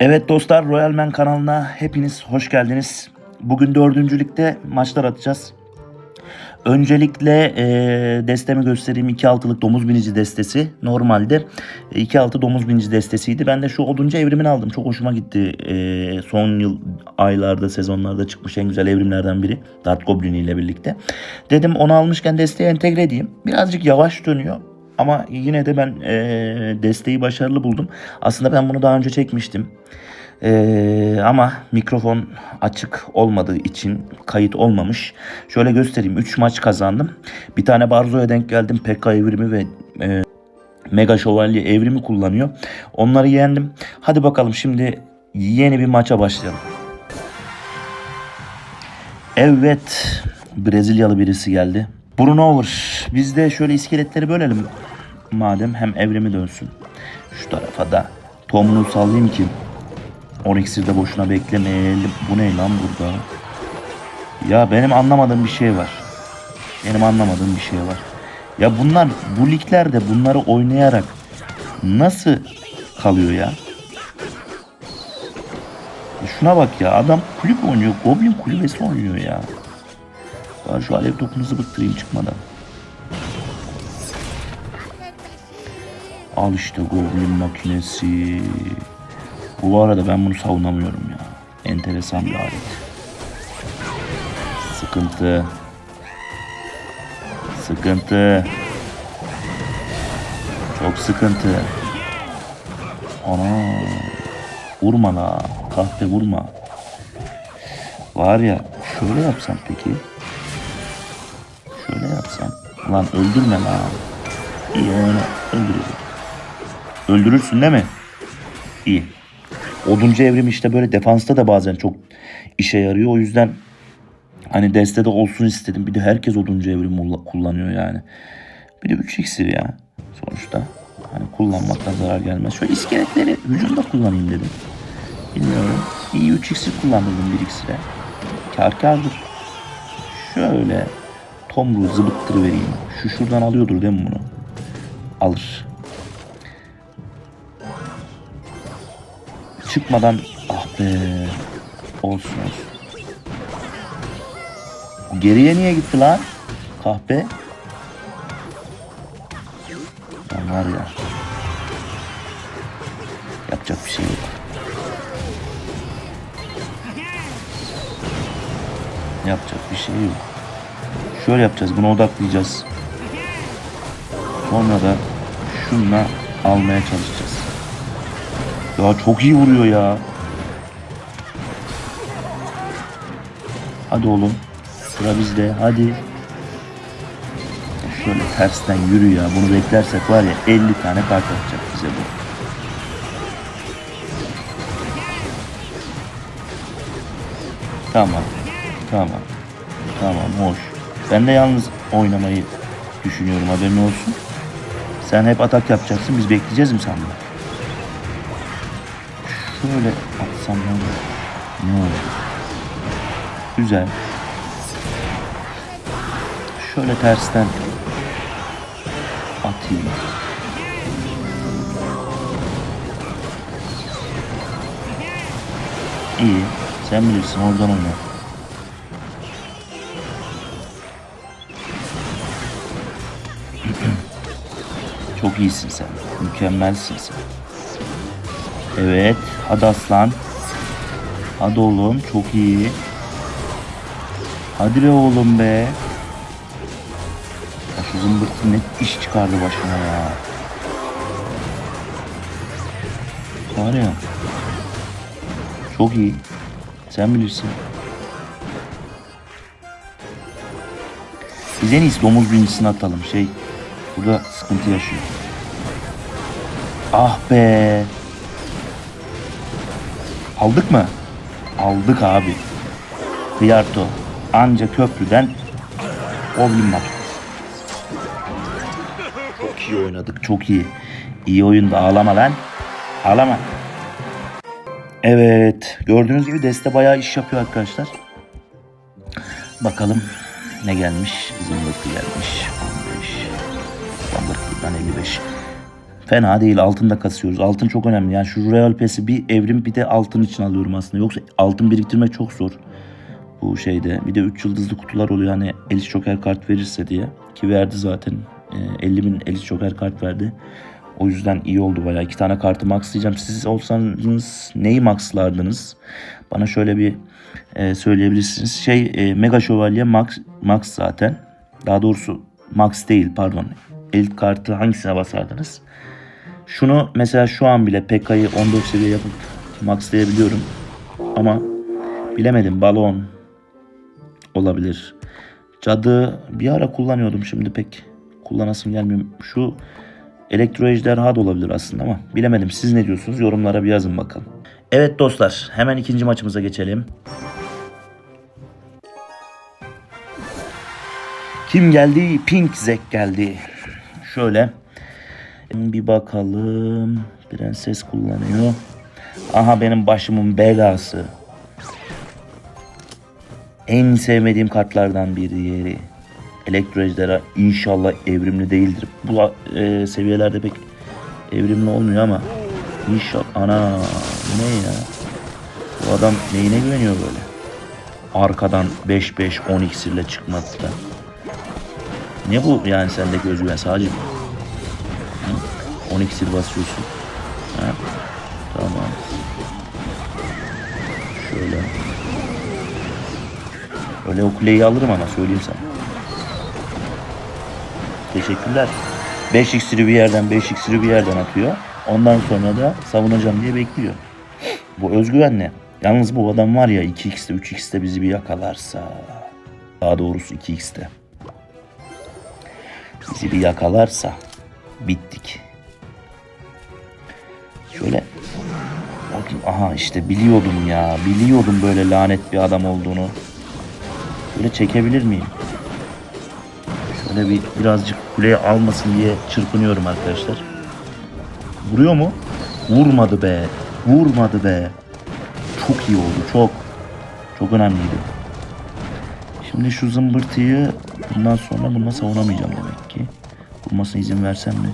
Evet dostlar Royal Man kanalına hepiniz hoş geldiniz. Bugün dördüncülükte maçlar atacağız. Öncelikle e, destemi göstereyim. 2-6'lık domuz binici destesi. Normalde 2-6 domuz binici destesiydi. Ben de şu oduncu evrimini aldım. Çok hoşuma gitti. E, son yıl aylarda, sezonlarda çıkmış en güzel evrimlerden biri. Dart Goblin ile birlikte. Dedim onu almışken desteğe entegre edeyim. Birazcık yavaş dönüyor. Ama yine de ben e, desteği başarılı buldum. Aslında ben bunu daha önce çekmiştim. E, ama mikrofon açık olmadığı için kayıt olmamış. Şöyle göstereyim. 3 maç kazandım. Bir tane Barzo'ya denk geldim. PK evrimi ve e, Mega Şövalye evrimi kullanıyor. Onları yendim. Hadi bakalım şimdi yeni bir maça başlayalım. Evet. Brezilyalı birisi geldi. Bruno Over. Biz de şöyle iskeletleri bölelim. Madem hem evrimi dönsün. Şu tarafa da Tom'unu sallayayım ki Onyx'i de boşuna beklemeyelim. Bu ne lan burada? Ya benim anlamadığım bir şey var. Benim anlamadığım bir şey var. Ya bunlar bu liglerde bunları oynayarak nasıl kalıyor ya? Şuna bak ya adam kulüp oynuyor. Goblin kulübesi oynuyor ya. Ben şu alev topunuzu bıktırayım çıkmadan. Al işte Goblin makinesi. Bu arada ben bunu savunamıyorum ya. Enteresan bir alet. Sıkıntı. Sıkıntı. Çok sıkıntı. Ana. Vurma la. Kahpe vurma. Var ya şöyle yapsam peki. Şöyle yapsam. Lan öldürme lan. İyi onu öldürüyorum. Öldürürsün değil mi? İyi. Oduncu evrim işte böyle defansta da bazen çok işe yarıyor. O yüzden hani destede olsun istedim. Bir de herkes oduncu evrim ulla- kullanıyor yani. Bir de 3 iksir ya sonuçta. Hani kullanmaktan zarar gelmez. Şöyle iskeletleri hücumda kullanayım dedim. Bilmiyorum. İyi 3 iksir kullandırdım bir iksire. Kar kardır. Şöyle tomruğu zıbıttır vereyim. Şu şuradan alıyordur değil mi bunu? Alır. Çıkmadan ah be olsun olsun. Geriye niye gitti lan? Kahpe. Lan var ya. Yapacak bir şey yok. Yapacak bir şey yok. Şöyle yapacağız. Bunu odaklayacağız. Sonra da şunla almaya çalışacağız. Ya çok iyi vuruyor ya. Hadi oğlum. Sıra bizde. Hadi. Şöyle tersten yürü ya. Bunu beklersek var ya 50 tane kart atacak bize bu. Tamam. Tamam. Tamam hoş. Ben de yalnız oynamayı düşünüyorum haberin olsun. Sen hep atak yapacaksın biz bekleyeceğiz mi sandın? Şöyle atsam ne olur? Güzel. Şöyle tersten atayım. İyi. Sen bilirsin oradan oyna. Çok iyisin sen. Mükemmelsin sen. Evet. Hadi aslan. Hadi oğlum. Çok iyi. Hadi be oğlum be. Ya şu zımbırtı ne iş çıkardı başına ya. Var ya. Çok iyi. Sen bilirsin. Biz en iyisi domuz birincisini atalım. Şey burada sıkıntı yaşıyor. Ah be. Aldık mı? Aldık abi. Hıyarto. Anca köprüden Goblin var. Çok iyi oynadık. Çok iyi. İyi oyunda ağlama lan. Ağlama. Evet. Gördüğünüz gibi deste bayağı iş yapıyor arkadaşlar. Bakalım ne gelmiş? Zımbırtı gelmiş. 15. Zımbırtıdan 55. Fena değil altın da kasıyoruz. Altın çok önemli. Yani şu Royal Pass'i bir evrim bir de altın için alıyorum aslında. Yoksa altın biriktirmek çok zor. Bu şeyde. Bir de 3 yıldızlı kutular oluyor hani Elis Joker kart verirse diye. Ki verdi zaten. Ee, 50 bin Elis Joker kart verdi. O yüzden iyi oldu bayağı. İki tane kartı maxlayacağım. Siz olsanız neyi maxlardınız? Bana şöyle bir e, söyleyebilirsiniz. Şey e, Mega Şövalye max, max zaten. Daha doğrusu max değil pardon. Elit kartı hangisine basardınız? Şunu mesela şu an bile PK'yı 14 seviye yapıp maxlayabiliyorum. Ama bilemedim balon olabilir. Cadı bir ara kullanıyordum şimdi pek kullanasım gelmiyor. Şu elektro ejderha da olabilir aslında ama bilemedim. Siz ne diyorsunuz? Yorumlara bir yazın bakalım. Evet dostlar hemen ikinci maçımıza geçelim. Kim geldi? Pink Zack geldi. Şöyle bir bakalım. Prenses kullanıyor. Aha benim başımın belası. En sevmediğim kartlardan biri yeri. Elektro Ejderha inşallah evrimli değildir. Bu e, seviyelerde pek evrimli olmuyor ama inşallah ana ne ya? Bu adam neyine güveniyor böyle? Arkadan 5-5 10 iksirle çıkmakta. Ne bu yani sendeki özgüven sadece? Hı? 10 iksir basıyorsun. Ha? Tamam. Şöyle. Öyle o kuleyi alırım ama söyleyeyim sana. Teşekkürler. 5 iksiri bir yerden 5 iksiri bir yerden atıyor. Ondan sonra da savunacağım diye bekliyor. Bu özgüvenle. Yalnız bu adam var ya 2x'te 3x'te bizi bir yakalarsa. Daha doğrusu 2x'te. Bizi bir yakalarsa bittik. Şöyle bakayım. Aha işte biliyordum ya. Biliyordum böyle lanet bir adam olduğunu. Böyle çekebilir miyim? Şöyle bir birazcık kuleye almasın diye çırpınıyorum arkadaşlar. Vuruyor mu? Vurmadı be. Vurmadı be. Çok iyi oldu. Çok. Çok önemliydi. Şimdi şu zımbırtıyı bundan sonra bununla savunamayacağım demek ki. Vurmasına izin versem mi?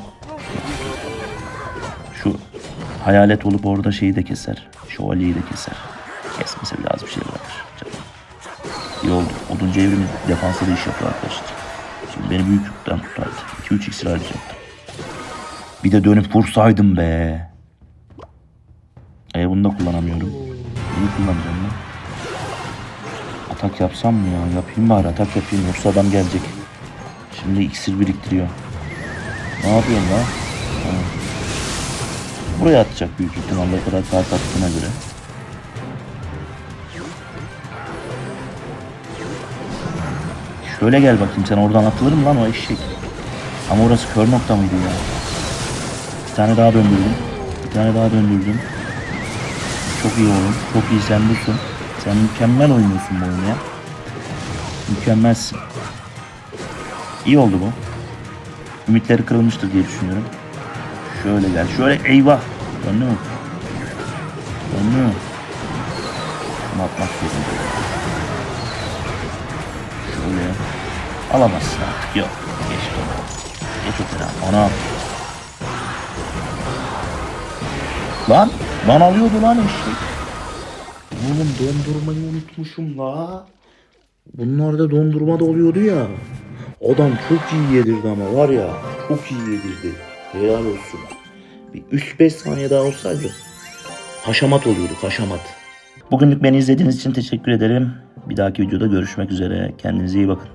Hayalet olup orada şeyi de keser. Şövalyeyi de keser. Kesmese bile az bir şey bırakır. Canım. İyi oldu. Oduncu evrimi defansa da iş yapıyor arkadaşlar. Şimdi beni büyük yükten kurtardı. 2-3 iksir harcayacaktım. Bir de dönüp vursaydım be. E bunu da kullanamıyorum. Neyi kullanacağım lan? Atak yapsam mı ya? Yapayım bari atak yapayım yoksa adam gelecek. Şimdi iksir biriktiriyor. Ne yapıyorsun lan? Ha. Buraya atacak büyük ihtimalle kadar kart attığına göre. Şöyle gel bakayım sen oradan atılır mı lan o eşek? Ama orası kör nokta mıydı ya? Bir tane daha döndürdüm. Bir tane daha döndürdüm. Çok iyi oğlum. Çok iyi sen busun. Sen mükemmel oynuyorsun bu oyunu ya. Mükemmelsin. İyi oldu bu. Ümitleri kırılmıştır diye düşünüyorum. Şöyle gel. Şöyle eyvah. Döndü mü? Döndü mü? Şunu atmak zorunda. Şöyle. Alamazsın artık. Yok. Geçti onu. Geç o tarafa. Ana. Lan. Lan alıyordu lan eşek. Oğlum dondurmayı unutmuşum la. Bunlarda dondurma da oluyordu ya. Adam çok iyi yedirdi ama var ya. Çok iyi yedirdi. Helal olsun. Bir 3-5 saniye daha olsaydı. Haşamat oluyorduk haşamat. Bugünlük beni izlediğiniz için teşekkür ederim. Bir dahaki videoda görüşmek üzere. Kendinize iyi bakın.